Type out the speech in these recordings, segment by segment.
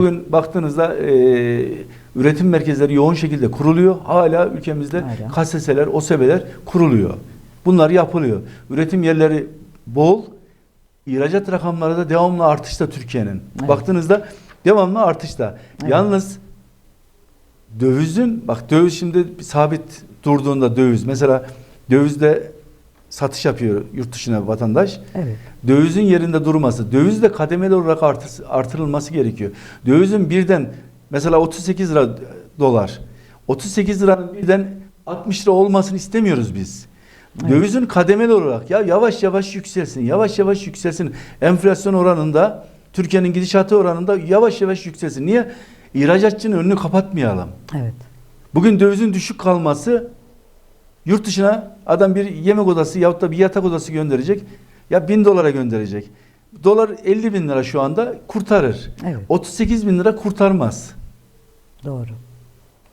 Bugün baktığınızda e, üretim merkezleri yoğun şekilde kuruluyor. Hala ülkemizde Hala. KSS'ler, OSB'ler kuruluyor. Bunlar yapılıyor. Üretim yerleri bol. İhracat rakamları da devamlı artışta Türkiye'nin. Evet. Baktığınızda devamlı artışta. Evet. Yalnız dövizin bak döviz şimdi sabit durduğunda döviz mesela dövizde satış yapıyor yurt dışına vatandaş. Evet. Dövizin yerinde durması, döviz de kademeli olarak artır, artırılması gerekiyor. Dövizin birden mesela 38 lira dolar, 38 liranın birden 60 lira olmasını istemiyoruz biz. Evet. Dövizin kademeli olarak ya yavaş yavaş yükselsin, yavaş yavaş yükselsin. Enflasyon oranında, Türkiye'nin gidişatı oranında yavaş yavaş yükselsin. Niye? İhracatçının önünü kapatmayalım. Evet. Bugün dövizin düşük kalması yurt dışına adam bir yemek odası yahut da bir yatak odası gönderecek. Ya bin dolara gönderecek. Dolar 50 bin lira şu anda kurtarır. Evet. 38 bin lira kurtarmaz. Doğru.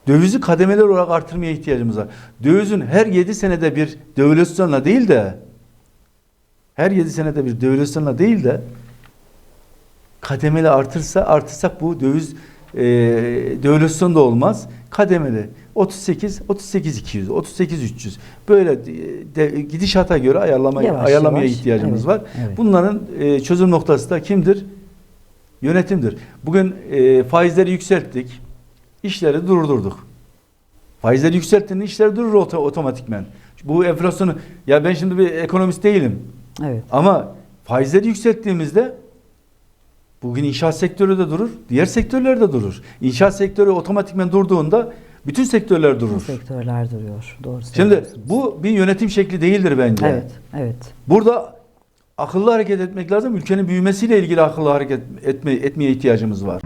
Dövizi kademeli olarak artırmaya ihtiyacımız var. Dövizin her 7 senede bir devalüasyonla değil de her 7 senede bir devalüasyonla değil de kademeli artırsa artırsak bu döviz e, devalüasyon da olmaz. Kademeli 38 38 200 38 300 böyle de, de- gidişata göre ayarlama Yavaş ayarlamaya yavaş, ihtiyacımız evet, var. evet. Bunların e, çözüm noktası da kimdir? Yönetimdir. Bugün e, faizleri yükselttik. işleri durdurduk. Faizleri yükselttiğinde işler durur oto- otomatikmen. Bu enflasyonu ya ben şimdi bir ekonomist değilim. Evet. Ama faizleri yükselttiğimizde bugün inşaat sektörü de durur, diğer sektörler de durur. İnşaat sektörü otomatikmen durduğunda bütün sektörler Bütün durur. sektörler duruyor. Doğru Şimdi bu bir yönetim şekli değildir bence. Evet. Evet. Burada akıllı hareket etmek lazım. Ülkenin büyümesiyle ilgili akıllı hareket etme, etmeye ihtiyacımız var.